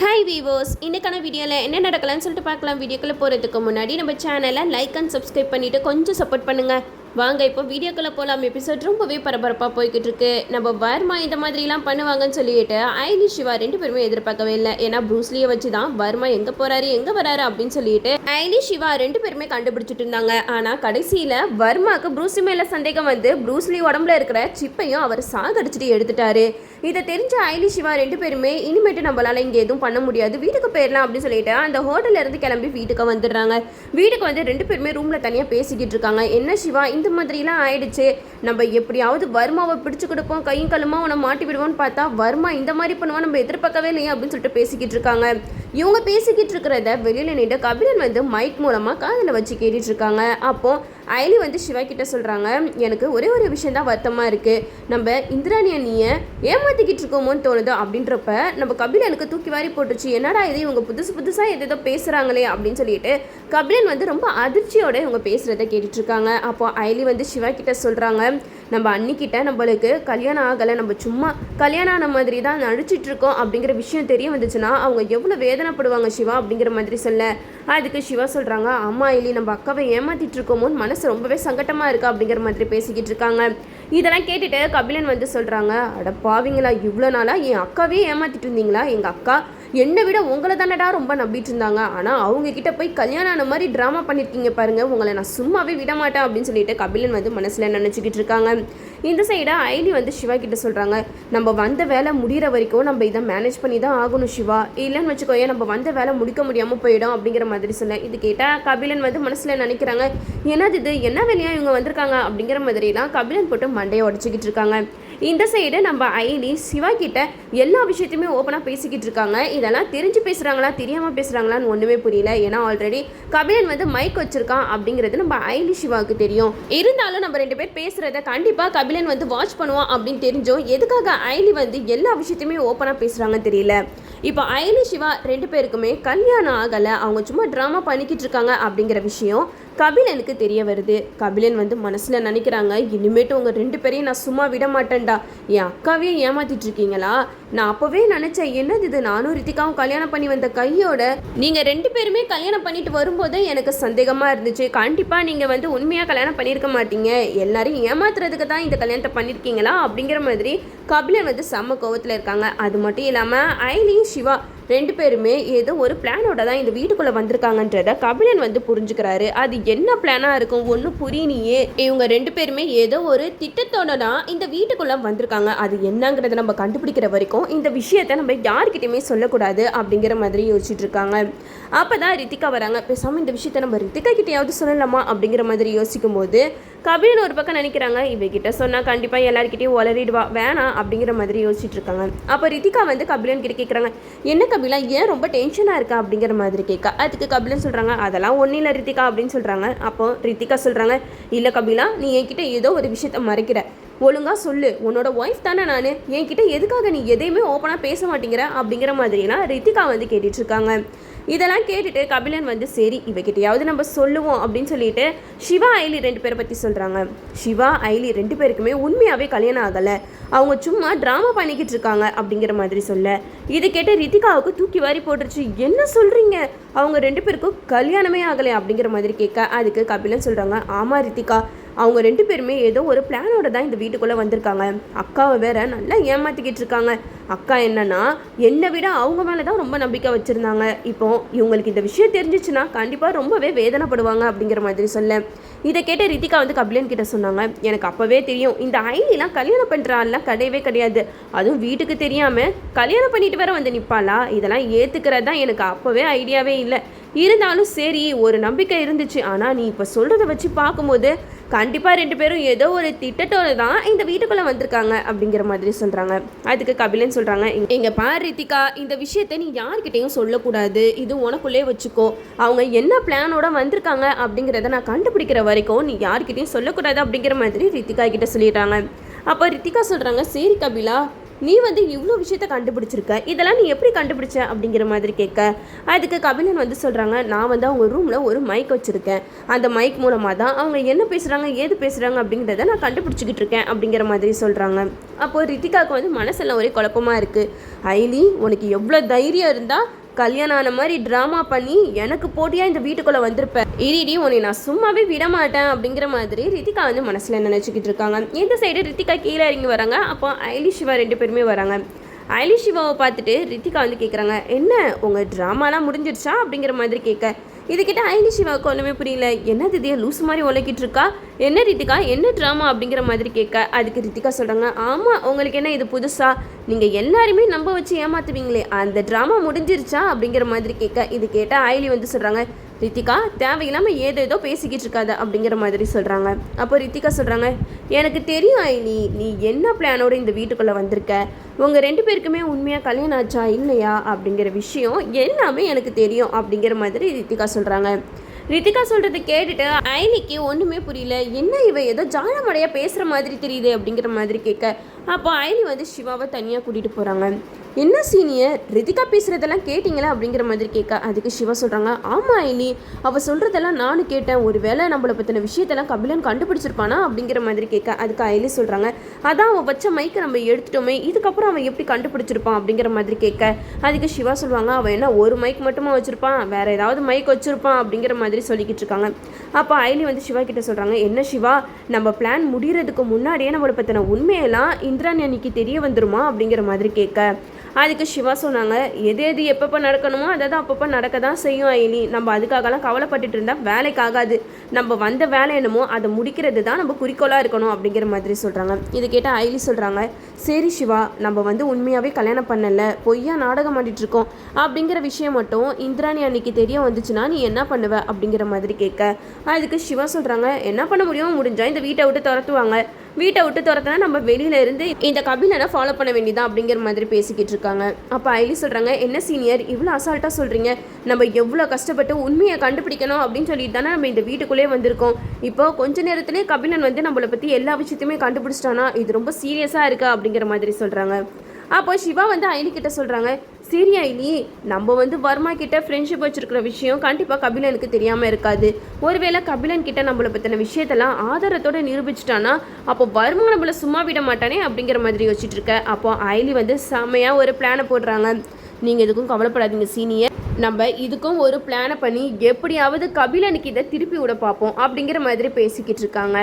Hi வீவோஸ் இன்னைக்கான வீடியோவில் என்ன நடக்கலாம்னு சொல்லிட்டு பார்க்கலாம். வீடியோக்குள்ளே போகிறதுக்கு முன்னாடி நம்ம சேனலை லைக் அண்ட் சப்ஸ்கிரைப் பண்ணிவிட்டு கொஞ்சம் சப்போர்ட் பண்ணுங்கள் வாங்க இப்போ வீடியோக்குள்ளே போகலாம் எபிசோட் ரொம்பவே பரபரப்பாக போய்கிட்டு இருக்கு நம்ம வர்மா இந்த மாதிரிலாம் பண்ணுவாங்கன்னு சொல்லிட்டு ஐலி சிவா ரெண்டு பேருமே எதிர்பார்க்கவே இல்லை. ஏன்னா ப்ரூஸ்லியை வச்சு தான் வர்மா எங்கே போகிறாரு எங்கே வராரு அப்படின்னு சொல்லிட்டு ஐலி சிவா ரெண்டு பேருமே கண்டுபிடிச்சிட்டு இருந்தாங்க. ஆனால் கடைசியில் வர்மாவுக்கு ப்ரூஸ்லி மேலே சந்தேகம் வந்து ப்ரூஸ்லி உடம்புல இருக்கிற சிப்பையும் அவர் சாகடிச்சிட்டு எடுத்துட்டாரு. இதை தெரிஞ்ச ஐலி சிவா ரெண்டு பேருமே இனிமேட்டு நம்மளால இங்கே எதுவும் பண்ண முடியாது. வீட்டுக்கு போயிடலாம் அப்படின்னு சொல்லிட்டு அந்த ஹோட்டல்ல இருந்து கிளம்பி வீட்டுக்கு வந்துடுறாங்க. வீட்டுக்கு வந்து ரெண்டு பேருமே ரூம்ல தனியாக பேசிக்கிட்டு இருக்காங்க. என்ன சிவா இந்த மாதிரிலாம் ஆயிடுச்சு. நம்ம எப்படியாவது வர்மாவை பிடிச்சு கொடுப்போம் கையும் கல்லுமா அவனை மாட்டி விடுவோம்னு பார்த்தா வர்மா இந்த மாதிரி பண்ணுவான் நம்ம எதிர்பார்க்கவே இல்லையா அப்படின்னு சொல்லிட்டு பேசிக்கிட்டு இருக்காங்க. இவங்க பேசிக்கிட்டு இருக்கிறத வெளியில நின்று கபிலன் வந்து மைக் மூலமா காதில் வச்சு கேட்டுட்டு இருக்காங்க. அப்போ ஐலி வந்து சிவா கிட்ட சொல்கிறாங்க எனக்கு ஒரே ஒரு விஷயம் தான் வருத்தமாக இருக்குது நம்ம இந்திராணி அண்ணியை ஏமாற்றிக்கிட்டு இருக்கோமோன்னு தோணுது அப்படின்றப்ப நம்ம கபிலனுக்கு தூக்கி வாரி போட்டுச்சு என்னடா இது இவங்க புதுசு புதுசா எதோ பேசுகிறாங்களே அப்படின்னு சொல்லிட்டு கபிலன் வந்து ரொம்ப அதிர்ச்சியோட இவங்க பேசுகிறத கேட்டுட்ருக்காங்க அப்போ ஐலி வந்து சிவா கிட்ட சொல்கிறாங்க நம்ம அன்னிக்கிட்ட நம்மளுக்கு கல்யாணம் ஆகலை நம்ம சும்மா கல்யாணம் ஆன மாதிரி தான் நடிச்சிட்ருக்கோம் அப்படிங்கிற விஷயம் தெரிய வந்துச்சுன்னா அவங்க எவ்வளோ வேதனைப்படுவாங்க சிவா அப்படிங்கிற மாதிரி சொல்ல. அதுக்கு சிவா சொல்கிறாங்க அம்மா இல்லி நம்ம அக்காவை ஏமாற்றிட்டு இருக்கோமோன்னு மனசு ரொம்பவே சங்கட்டமாக இருக்கா அப்படிங்கிற மாதிரி பேசிக்கிட்டு இருக்காங்க. இதெல்லாம் கேட்டுட்டு கபிலன் வந்து சொல்கிறாங்க அட பாவிங்களா இவ்வளோ நாளாக என் அக்காவே ஏமாத்திட்டு இருந்தீங்களா? எங்கள் அக்கா என்னை விட உங்களை தானடா ரொம்ப நம்பிட்டு இருந்தாங்க. ஆனால் அவங்க கிட்ட போய் கல்யாணம் ஆன மாதிரி ட்ராமா பண்ணியிருக்கீங்க பாருங்க. உங்களை நான் சும்மாவே விட மாட்டேன் அப்படின்னு சொல்லிட்டு கபிலன் வந்து மனசில் நினச்சிக்கிட்டு இருக்காங்க. இந்த சைடாக ஐலி வந்து சிவா கிட்ட சொல்கிறாங்க நம்ம வந்த வேலை முடிகிற வரைக்கும் நம்ம இதை மேனேஜ் பண்ணி தான் ஆகணும் சிவா. இல்லைன்னு வச்சுக்கோயே நம்ம வந்த வேலை முடிக்க முடியாமல் போயிடும் அப்படிங்கிற மாதிரி சொல்ல. இது கேட்டால் கபிலன் வந்து மனசில் நினைக்கிறாங்க. என்னது இது? என்ன வேலையாக இவங்க வந்திருக்காங்க? அப்படிங்கிற மாதிரிலாம் கபிலன் போட்டு மண்டையை உடச்சிக்கிட்டு இருக்காங்க. இந்த சைடு நம்ம ஐலி சிவா கிட்ட எல்லா விஷயத்தையுமே ஓப்பனாக பேசிக்கிட்டு இருக்காங்க. இதெல்லாம் தெரிஞ்சு பேசுகிறாங்களா தெரியாமல் பேசுகிறாங்களான்னு ஒன்றுமே புரியல. ஏன்னா ஆல்ரெடி கபிலன் வந்து மைக் வச்சிருக்கான் அப்படிங்கிறது நம்ம ஐலி சிவாவுக்கு தெரியும். இருந்தாலும் நம்ம ரெண்டு பேர் பேசுகிறத கண்டிப்பாக கபிலன் வந்து வாட்ச் பண்ணுவான் அப்படின்னு தெரிஞ்சோம். எதுக்காக ஐலி வந்து எல்லா விஷயத்தையுமே ஓப்பனாக பேசுகிறாங்கன்னு தெரியல. இப்போ அயலி சிவா ரெண்டு பேருக்குமே கல்யாணம் ஆகலை. அவங்க சும்மா ட்ராமா பண்ணிக்கிட்டு இருக்காங்க அப்படிங்கிற விஷயம் கபிலனுக்கு தெரிய வருது. கபிலன் வந்து மனசில் நினைக்கிறாங்க இனிமேட்டு உங்கள் ரெண்டு பேரையும் நான் சும்மா விட மாட்டேன்டா. என் அக்காவே ஏமாத்திட்டு இருக்கீங்களா? நான் அப்போவே நினச்சேன் என்னது இது? நானும் ரித்திகாவும் கல்யாணம் பண்ணி வந்த கையோட நீங்கள் ரெண்டு பேருமே கல்யாணம் பண்ணிட்டு வரும்போது எனக்கு சந்தேகமாக இருந்துச்சு. கண்டிப்பாக நீங்கள் வந்து உண்மையாக கல்யாணம் பண்ணியிருக்க மாட்டீங்க. எல்லாரையும் ஏமாத்துறதுக்கு தான் இந்த கல்யாணத்தை பண்ணியிருக்கீங்களா அப்படிங்கிற மாதிரி கபிலன் வந்து செம்ம கோவத்தில் இருக்காங்க. அது மட்டும் இல்லாமல் ஐலியும் சிவா ரெண்டு பேருமே ஏதோ ஒரு பிளானோட தான் இந்த வீட்டுக்குள்ளே வந்திருக்காங்கன்றத கபிலன் வந்து புரிஞ்சுக்கிறாரு. அது என்ன பிளானாக இருக்கும்? ஒன்றும் புரியலையே. இவங்க ரெண்டு பேருமே ஏதோ ஒரு திட்டத்தோட தான் இந்த வீட்டுக்குள்ளே வந்திருக்காங்க. அது என்னங்கிறத நம்ம கண்டுபிடிக்கிற வரைக்கும் இந்த விஷயத்த நம்ம யார்கிட்டையுமே சொல்லக்கூடாது அப்படிங்கிற மாதிரி யோசிச்சுட்டு இருக்காங்க. அப்போ தான் ரித்திகா வராங்க. பேசாமல் இந்த விஷயத்த நம்ம ரித்திகா கிட்டேயாவது சொல்லலாமா அப்படிங்கிற மாதிரி யோசிக்கும் போது கபிலன் ஒரு பக்கம் நினைக்கிறாங்க. இவகிட்ட சொன்னால் கண்டிப்பாக எல்லாருக்கிட்டையும் உளறிடுவா. வேணாம் அப்படிங்கிற மாதிரி யோசிச்சுட்டு இருக்காங்க அப்போ ரித்திகா வந்து கபிலன் கிட்ட கேட்குறாங்க என்ன கபிலா ஏன் ரொம்ப டென்ஷனாக இருக்கா? அப்படிங்கிற மாதிரி கேட்க. அதுக்கு கபிலன் சொல்கிறாங்க அதெல்லாம் ஒன்றும் இல்லை ரித்திகா அப்படின்னு சொல்கிறாங்க அப்போ ரித்திகா சொல்கிறாங்க இல்லை கபிலா நீ என்கிட்ட ஏதோ ஒரு விஷயத்த மறைக்கிற. ஒழுங்காக சொல்லு. உன்னோட ஒய்ஃப் தானே நான். என்கிட்ட எதுக்காக நீ எதையுமே ஓப்பனாக பேச மாட்டேங்கிற? அப்படிங்கிற மாதிரிலாம் ரித்திகா வந்து கேட்டுட்டு இருக்காங்க. இதெல்லாம் கேட்டுட்டு கபிலன் வந்து சரி இவகிட்டையாவது நம்ம சொல்லுவோம் அப்படின்னு சொல்லிட்டு சிவா ஐலி ரெண்டு பேரை பற்றி சொல்கிறாங்க சிவா ஐலி ரெண்டு பேருக்குமே உண்மையாகவே கல்யாணம் ஆகலை. அவங்க சும்மா ட்ராமா பண்ணிக்கிட்டு இருக்காங்க அப்படிங்கிற மாதிரி சொல்ல. இது கேட்டு ரித்திகாவுக்கு தூக்கி வாரி போட்டுருச்சு. என்ன சொல்கிறீங்க அவங்க ரெண்டு பேருக்கும் கல்யாணமே ஆகலை அப்படிங்கிற மாதிரி கேட்க அதுக்கு கபிலன் சொல்கிறாங்க ஆமாம் ரித்திகா. அவங்க ரெண்டு பேருமே ஏதோ ஒரு பிளானோட தான் இந்த வீட்டுக்குள்ளே வந்திருக்காங்க. அக்காவை வேற நல்லா ஏமாத்திக்கிட்டு இருக்காங்க. அக்கா என்னன்னா என்னை விட அவங்க மேலே தான் ரொம்ப நம்பிக்கை வச்சுருந்தாங்க. இப்போ இவங்களுக்கு இந்த விஷயம் தெரிஞ்சிச்சுன்னா கண்டிப்பாக ரொம்பவே வேதனைப்படுவாங்க அப்படிங்கிற மாதிரி சொல்ல இதை கேட்ட ரித்திகா வந்து கபிலன் கிட்ட சொன்னாங்க. எனக்கு அப்போவே தெரியும். இந்த ஐலிலாம் கல்யாணம் பண்ணுற ஆள்லாம் கிடையவே கிடையாது. அதுவும் வீட்டுக்கு தெரியாமல் கல்யாணம் பண்ணிட்டு வேற வந்து நிற்பாளா இதெல்லாம் ஏற்றுக்கிறது தான் எனக்கு அப்போவே ஐடியாவே இல்லை. இருந்தாலும் சரி ஒரு நம்பிக்கை இருந்துச்சு. ஆனால் நீ இப்போ சொல்கிறத வச்சு பார்க்கும்போது கண்டிப்பாக ரெண்டு பேரும் ஏதோ ஒரு திட்டத்தோட தான் இந்த வீட்டுக்குள்ளே வந்திருக்காங்க அப்படிங்கிற மாதிரி சொல்கிறாங்க அதுக்கு கபிலன் சொல்கிறாங்க எங்கள் பார் ரித்திகா இந்த விஷயத்த நீ யார்கிட்டையும் சொல்லக்கூடாது. இது உனக்குள்ளே வச்சுக்கோ. அவங்க என்ன பிளானோட வந்திருக்காங்க அப்படிங்கிறத நான் கண்டுபிடிக்கிற வரைக்கும் நீ யார்கிட்டையும் சொல்லக்கூடாது அப்படிங்கிற மாதிரி ரித்திகா கிட்ட சொல்லிடுறாங்க. அப்போ ரித்திகா சொல்கிறாங்க சரி கபிலா நீ வந்து இவ்வளோ விஷயத்த கண்டுபிடிச்சிருக்க? இதெல்லாம் நீ எப்படி கண்டுபிடிச்ச? அப்படிங்கிற மாதிரி கேட்க. அதுக்கு கபிலன் வந்து சொல்கிறாங்க நான் வந்து அவங்க ரூமில் ஒரு மைக் வச்சுருக்கேன். அந்த மைக் மூலமாக தான் அவங்க என்ன பேசுகிறாங்க ஏது பேசுகிறாங்க அப்படிங்கிறத நான் கண்டுபிடிச்சிக்கிட்டு இருக்கேன் அப்படிங்கிற மாதிரி சொல்கிறாங்க அப்போது ரித்திகாவுக்கு வந்து மனசெல்லாம் ஒரே குழப்பமாக இருக்குது ஐலி உனக்கு எவ்வளோ தைரியம் இருந்தால் கல்யாணம் ஆன மாதிரி ட்ராமா பண்ணி எனக்கு போட்டியாக இந்த வீட்டுக்குள்ளே வந்திருப்பேன் இரிடி உன்னை நான் சும்மாவே விட மாட்டேன் அப்படிங்கிற மாதிரி ரித்திகா வந்து மனசில் நினச்சிக்கிட்டு இருக்காங்க. இந்த சைடு ரித்திகா கீழே இறங்கி வராங்க? அப்போ ஐலி சிவா ரெண்டு பேருமே வராங்க. ஐலி சிவாவை பார்த்துட்டு ரித்திகா வந்து கேட்குறாங்க என்ன உங்கள் ட்ராமாலாம் முடிஞ்சிடுச்சா? அப்படிங்கிற மாதிரி கேட்க. இதுக்கிட்ட ஐனி சிவாவுக்கு ஒன்றுமே புரியல. என்ன திதியா லூஸ் மாதிரி உழைக்கிட்டு இருக்கா? என்ன ரித்திகா என்ன ட்ராமா அப்படிங்கிற மாதிரி கேட்க. அதுக்கு ரித்திகா சொல்கிறாங்க ஆமாம் உங்களுக்கு என்ன இது புதுசா? நீங்கள் எல்லாருமே நம்ப வச்சு ஏமாத்துவீங்களே. அந்த ட்ராமா முடிஞ்சிருச்சா? அப்படிங்கிற மாதிரி கேட்க. இது கேட்டால் ஐலி வந்து சொல்கிறாங்க ரித்திகா தேவையில்லாமல் ஏதேதோ பேசிக்கிட்டு இருக்காத அப்படிங்கிற மாதிரி சொல்கிறாங்க அப்போ ரித்திகா சொல்கிறாங்க எனக்கு தெரியும் ஐனி நீ என்ன பிளானோட இந்த வீட்டுக்குள்ளே வந்திருக்க? உங்கள் ரெண்டு பேருக்குமே உண்மையாக கல்யாணம் ஆச்சா இல்லையா? அப்படிங்கிற விஷயம் எல்லாமே எனக்கு தெரியும் அப்படிங்கிற மாதிரி ரித்திகா சொல்கிறாங்க ரித்திகா சொல்கிறத கேட்டுட்டு ஐனிக்கு ஒன்றுமே புரியல. என்ன இவ ஏதோ ஜானமடையாக பேசுகிற மாதிரி தெரியுது அப்படிங்கிற மாதிரி கேட்க அப்போ ஐனி வந்து சிவாவை தனியாக கூட்டிகிட்டு போகிறாங்க என்ன சீனியர் ரிதிகா பேசுகிறதெல்லாம் கேட்டிங்களா? அப்படிங்கிற மாதிரி கேட்க அதுக்கு சிவா சொல்கிறாங்க ஆமாம் ஐலி. அவள் சொல்கிறதெல்லாம் நானும் கேட்டேன். ஒரு வேளை நம்மளை பற்றின விஷயத்தெல்லாம் கபிலன் கண்டுபிடிச்சிருப்பானா? அப்படிங்கிற மாதிரி கேட்க அதுக்கு ஐலி சொல்கிறாங்க அதான் அவள் வச்ச மைக்கை நம்ம எடுத்துட்டோமே. இதுக்கப்புறம் அவன் எப்படி கண்டுபிடிச்சிருப்பான் அப்படிங்கிற மாதிரி கேட்க அதுக்கு சிவா சொல்லுவாங்க அவன் என்ன ஒரு மைக் மட்டுமா வச்சுருப்பான் வேறு ஏதாவது மைக் வச்சுருப்பான் அப்படிங்கிற மாதிரி சொல்லிக்கிட்டு இருக்காங்க. அப்போ ஐலி வந்து சிவா கிட்ட சொல்கிறாங்க என்ன சிவா? நம்ம பிளான் முடிகிறதுக்கு முன்னாடியே நம்மளை பற்றின உண்மையெல்லாம் இந்திராணி அன்னைக்கு தெரிய வந்துருமா? அப்படிங்கிற மாதிரி கேட்க அதுக்கு சிவா சொன்னாங்க எது எது எப்பப்போ நடக்கணுமோ அதை தான் அப்பப்போ நடக்க தான் செய்யும் ஐலி. நம்ம அதுக்காகலாம் கவலைப்பட்டுட்டு இருந்தால் வேலைக்கு ஆகாது நம்ம வந்த வேலை என்னமோ அதை முடிக்கிறது தான் நம்ம குறிக்கோளாக இருக்கணும் அப்படிங்கிற மாதிரி சொல்கிறாங்க இது கேட்டால் ஐலி சொல்கிறாங்க சரி சிவா நம்ம வந்து உண்மையாகவே கல்யாணம் பண்ணல பொய்யா நாடகம் ஆடிட்டுருக்கோம் அப்படிங்கிற விஷயம் மட்டும் இந்திராணி அன்னைக்கு தெரிய வந்துச்சுன்னா நீ என்ன பண்ணுவ அப்படிங்கிற மாதிரி கேட்க. அதுக்கு சிவா சொல்கிறாங்க என்ன பண்ண முடியும் முடிஞ்சால் இந்த வீட்டை விட்டு துரத்துவாங்க. வீட்டை விட்டு துரத்தினா நம்ம வெளியில இருந்து இந்த கபிலனை ஃபாலோ பண்ண வேண்டியதான் அப்படிங்கிற மாதிரி பேசிக்கிட்டு இருக்காங்க. அப்போ ஐலி சொல்கிறாங்க என்ன சீனியர் இவ்வளோ அசால்ட்டாக சொல்கிறீங்க நம்ம எவ்வளோ கஷ்டப்பட்டு உண்மையை கண்டுபிடிக்கணும் அப்படின்னு சொல்லிட்டு தானே நம்ம இந்த வீட்டுக்குள்ளேயே வந்திருக்கோம். இப்போ கொஞ்ச நேரத்திலே கபிலன் வந்து நம்மளை பற்றி எல்லா விஷயத்தையுமே கண்டுபிடிச்சிட்டானா? இது ரொம்ப சீரியஸாக இருக்கா? அப்படிங்கிற மாதிரி சொல்கிறாங்க அப்போ சிவா வந்து ஐலி கிட்ட சொல்கிறாங்க சரி ஐலி நம்ம வந்து வர்மா கிட்ட ஃப்ரெண்ட்ஷிப் வச்சிருக்கிற விஷயம் கண்டிப்பாக கபிலனுக்கு தெரியாமல் இருக்காது. ஒருவேளை கபிலன் கிட்ட நம்மளை பற்றின விஷயத்தெல்லாம் ஆதாரத்தோடு நிரூபிச்சிட்டானா அப்போ வர்மா நம்மளை சும்மா விட மாட்டானே அப்படிங்கிற மாதிரி யோசிச்சுட்டு இருக்க. அப்போ ஐலி வந்து செம்மையாக ஒரு பிளானை போடுறாங்க. நீங்கள் எதுக்கும் கவலைப்படாதீங்க சீனியர் நம்ம இதுக்கும் ஒரு பிளானை பண்ணி எப்படியாவது கபிலனுக்கு இதை திருப்பி விட பார்ப்போம் அப்படிங்கிற மாதிரி பேசிக்கிட்டு இருக்காங்க.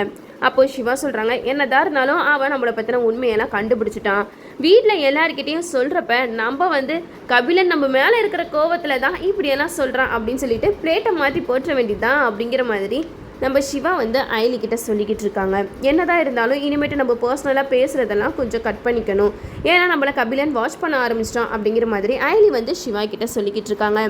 அப்போ சிவா சொல்கிறாங்க என்னதான் இருந்தாலும் அவன் நம்மளை பற்றின உண்மையெல்லாம் கண்டுபிடிச்சிட்டான். வீட்டில் எல்லாருக்கிட்டேயும் சொல்கிறப்ப நம்ம வந்து கபிலன் நம்ம மேலே இருக்கிற கோவத்தில் தான் இப்படியெல்லாம் சொல்கிறான் அப்படின்னு சொல்லிட்டு பிளேட்டை மாற்றி போற்ற வேண்டியதுதான் அப்படிங்கிற மாதிரி நம்ம சிவா வந்து அயலி கிட்ட சொல்லிக்கிட்டு இருக்காங்க. என்னதான் இருந்தாலும் இனிமேட்டு நம்ம பர்சனலாக பேசுகிறதெல்லாம் கொஞ்சம் கட் பண்ணிக்கணும். ஏன்னா நம்மளை கபிலன் வாட்ச் பண்ண ஆரம்பிச்சிட்டான் அப்படிங்கிற மாதிரி அயலி வந்து சிவா கிட்ட சொல்லிக்கிட்டு இருக்காங்க.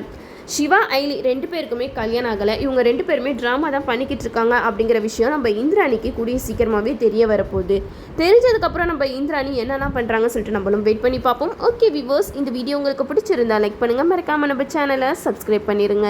சிவா ஐலி ரெண்டு பேருக்குமே கல்யாணம் ஆகலை. இவங்க ரெண்டு பேருமே ட்ராமா தான் பண்ணிக்கிட்டு இருக்காங்க அப்படிங்கிற விஷயம் நம்ம இந்திராணிக்கு கூடிய சீக்கிரமாகவே தெரிய வரப்போகுது. தெரிஞ்சதுக்கப்புறம் நம்ம இந்திராணி என்னென்ன பண்ணுறாங்கன்னு சொல்லிட்டு நம்மளும் வெயிட் பண்ணி பார்ப்போம். ஓகே விவர்ஸ் இந்த வீடியோ உங்களுக்கு பிடிச்சிருந்தா லைக் பண்ணுங்கள் மறக்காமல் நம்ம சேனலை சப்ஸ்கிரைப் பண்ணிடுங்க